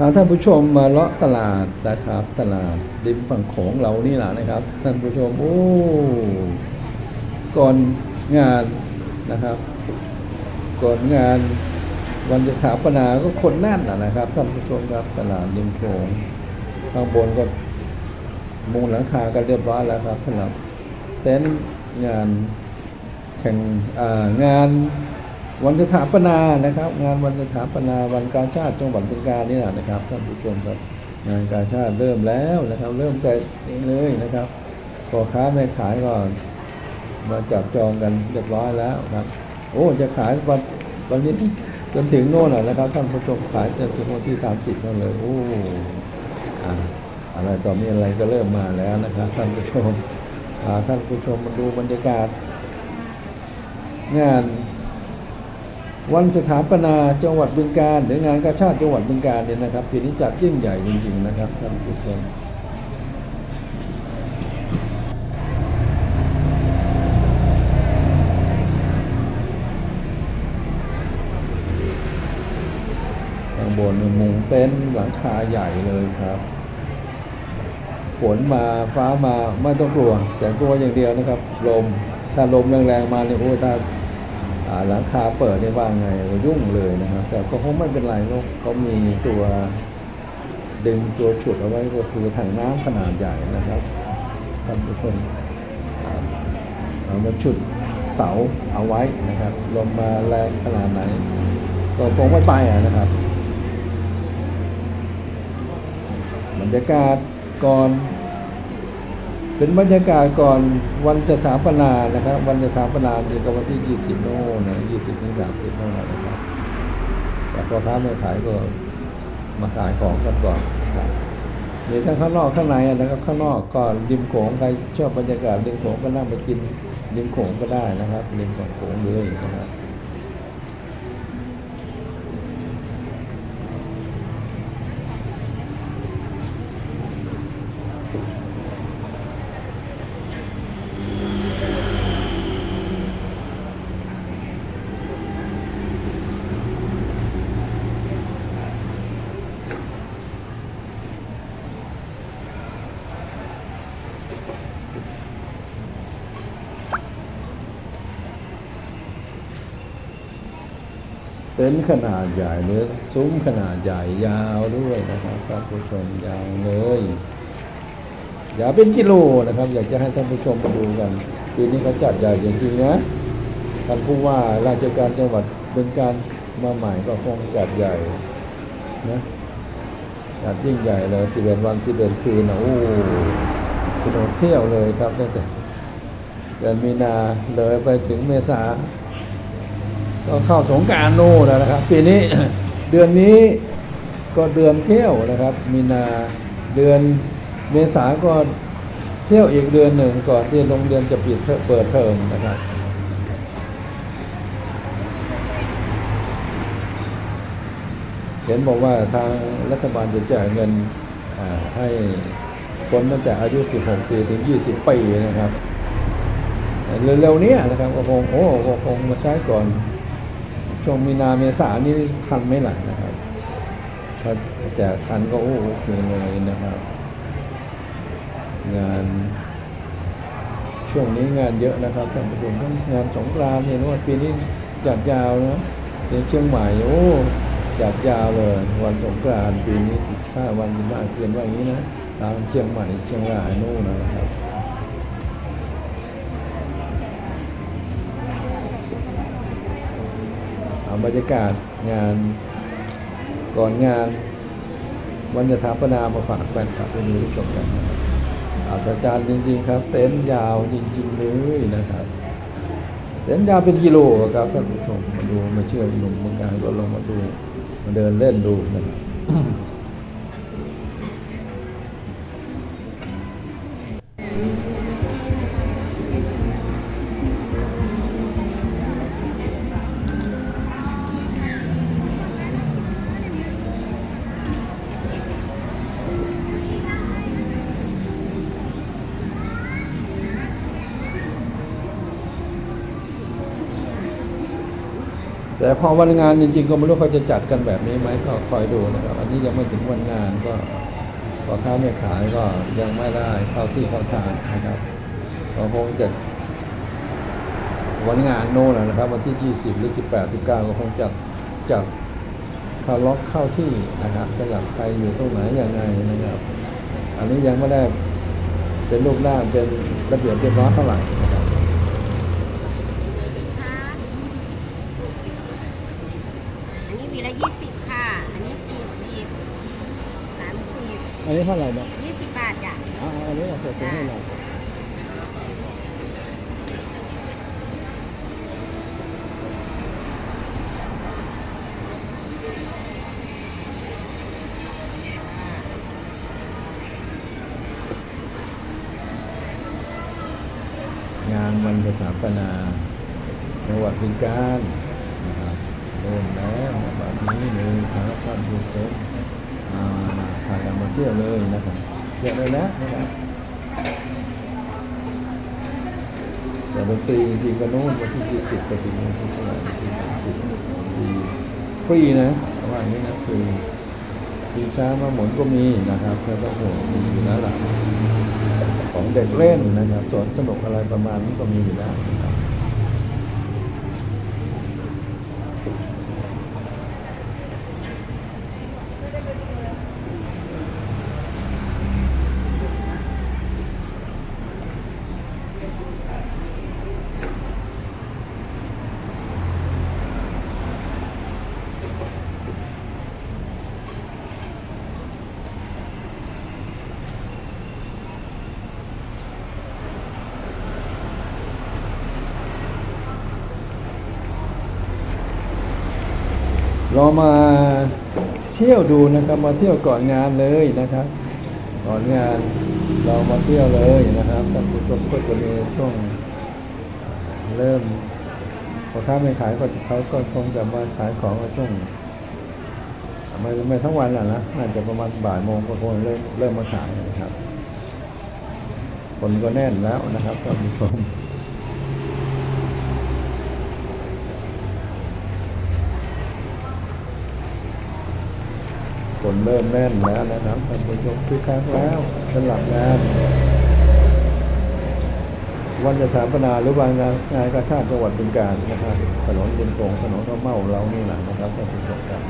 พาท่านผู้ชมมาเลาะตลาดนะครับ ตลาดริมฝั่งโขงเรานี่แหละนะครับ ท่านผู้ชมโอ้ก่อนงานนะครับ ก่อนงานวันสถาปนาก็คนแน่นนะนะครับท่านผู้ชมครับตลาดริมโขงข้างบนก็มุงหลังคากันเรียบร้อยแล้วครับสำหรับเต็นท์งานแข่งงาน วันสถาปนานะครับ งานวันสถาปนาวันการชาติจังหวัดบึงกาฬนี่แหละนะครับท่านผู้ชมครับงานการชาติเริ่มแล้วนะครับ เริ่มแต่นี้เลยนะครับพ่อค้าแม่ขายก็มาจับจองกันเรียบร้อยแล้วครับ โอ้จะขายวันวันนี้จนถึงโน่นนะนะครับท่านผู้ชมขายจนถึงวันที่สามสิบนั่นเลยโอ้อ่าอะไรต่อมีอะไรก็เริ่มมาแล้วนะครับท่านผู้ชมท่านผู้ชมมาดูบรรยากาศ งาน วันสถาปนาจังหวัดบึงกาฬหรืองานกาชาติจังหวัดบึงกาฬเนี่ยนะครับปีนี้จัดยิ่งใหญ่จริงๆนะครับท่านผู้ชมข้างบนมุงเต็นท์หลังคาใหญ่เลยครับฝนมาฟ้ามาไม่ต้องกลัว แต่กลัวอย่างเดียวนะครับ ลม ถ้าลมแรงๆมาเนี่ยโอ้ยถ้า หลังคาเปิดได้ว่าไงยุ่งเลยนะครับ แต่ก็คงไม่เป็นไรเขาเขามีตัวดึงตัวฉุดเอาไว้ก็คือถังน้ำขนาดใหญ่นะครับท่านผู้ชมาเอามาฉุดเสาเอาไว้นะครับลมมาแรงขนาดไหนก็คงไม่ไปะนะครับบรรยากาศก่อน เป็นบรรยากาศก่อนวันสถาปนานะครับ วันสถาปนาเนี่ยก็วันที่20โน่นนะ20ถึง30โน่นนะครับ แต่พอค้าแม่ขายก็มาขายของกันก่อนครับมีทั้งข้างนอกข้างในอะนะครับข้างนอกก็ริมโขงใครชอบบรรยากาศริมโขงก็นั่งไปกินริมโขงก็ได้นะครับริมฝั่งโขงเลยนะครับ เต็นท์ขนาดใหญ่หรือซุ้มขนาดใหญ่ยาวด้วยนะครับท่านผู้ชมยาวเลยอย่าเป็นกิโลนะครับ อยากจะให้ท่านผู้ชมมาดูกันปีนี้เขาจัดใหญ่จริงๆนะท่านผู้ว่าราชการจังหวัดเป็นการมาใหม่ก็คงจัดใหญ่นะจัดยิ่งใหญ่เลยสิบเอ็ดวันสิบเอ็ดคืนนะโอ้สนุกเที่ยวเลยครับตั้งแต่เดือนมีนาเลยไปถึงเมษา ก็เข้าสงการโน่นแล้วนะครับ ปีนี้เดือนนี้ก็เดือนเที่ยวนะครับ มีนาเดือนเมษาก็เที่ยวอีกเดือนหนึ่งก่อนที่โรงเรียนจะปิดเปิดเทอมนะครับ เห็นบอกว่าทางรัฐบาลจะจ่ายเงินให้คนตั้งแต่อายุ 16 ปีถึง 20 ปีนะครับ เร็วๆนี้นะครับก็คงโอ้ก็คงมาใช้ก่อน ช่วงมีนาเมษานี่ทันไม่หลังนะครับ ถ้าแจกทันก็โอ้โอเคเลยนะครับ งาน ช่วงนี้งานเยอะนะครับท่านผู้ชมทั้งงานสงกรานต์เห็นว่าปีนี้จัดยาวนะในเชียงใหม่โอ้จัดยาวเลยวันสงกรานต์ปีนี้สิบห้าวันสิบห้าคืนว่าอย่างนี้นะตามเชียงใหม่เชียงรายนู่นนะครับ เอา บรรยากาศงานก่อนงานวันจะถาปนามาฝากแฟนคลับไปดูชมกันนะครับอาจารย์จริง ๆ ครับ เต็นท์ยาวจริง ๆ เลยนะครับ เต็นท์ยาวเป็นกิโลครับท่านผู้ชมมาดูมาเชื่อหนุ่มเมืองการก็ลงมาดู มาเดินเล่นดูนะครับ แต่พอวันงานจริงๆ ก็ไม่รู้เขาจะจัดกันแบบนี้ไหมก็คอยดูนะครับ อันนี้ยังไม่ถึงวันงานก็พอค้าไม่ขายก็ยังไม่ได้เข้าที่เข้าทางนะครับก็คงจะวันงานโน่นะนะครับ วันที่ 20 หรือ 18 19 ก็คงจัดจัดเข้าล็อกเข้าที่นะครับสำหรับใครอยู่ตรงไหนยังไงนะครับ อันนี้ยังไม่ได้เป็นรูปร่างเป็นระเบียบเรียบร้อยเท่าไหร่นะครับ ค่ะอันนี้วีละยี่สิบค่ะ อันนี้สี่สิบสามสิบ อั นนี้เท่าไหร่เนี่ยยี่สิบบาทจ้ะอ่าอันนี้เราเสร็จให้หน่อยงานวันสถาปนาจังหวัดบึงกาฬนะครับเริ่มแล้วแบบนี้เลยครับท่านผู้ชม มามาพากันมาเที่ยวเลยนะครับเที่ยวเลยนะนะครับแต่ดนตรีจริงก็โน้นวันที่20ไปถึงวันที่เท่าไหร่วันที่30ดีฟรีนะประมาณนี้นะคือทีช้ามาหมุนก็มีนะครับแล้วก็โหมีอยู่แล้วล่ะของเด็กเล่นนะครับสวนสนุกอะไรประมาณนี้ก็มีอยู่แล้ว เรามาเที่ยวดูนะครับมาเที่ยวก่อนงานเลยนะครับ ก่อนงานเรามาเที่ยวเลยนะครับท่านผู้ชมก็จะมีช่วงเริ่มพอค้าไม่ขายก็เขาก็คงจะมาขายของในช่วงไม่ไม่ทั้งวันแหละนะน่าจะประมาณบ่ายโมงก็คงเริ่มเริ่มมาขายนะครับ คนก็แน่นแล้วนะครับท่านผู้ชม คนเริ่มแน่นแล้วนะครับท่านผู้ชมคึกคักแล้วสลับงานวันจะถาปนาหรือวางงานงานกาชาติจังหวัดบึงกาฬนะครับถนนดินโป่งถนนข้าวเม่าเรานี่แหละนะครับท่านผู้ชมครับ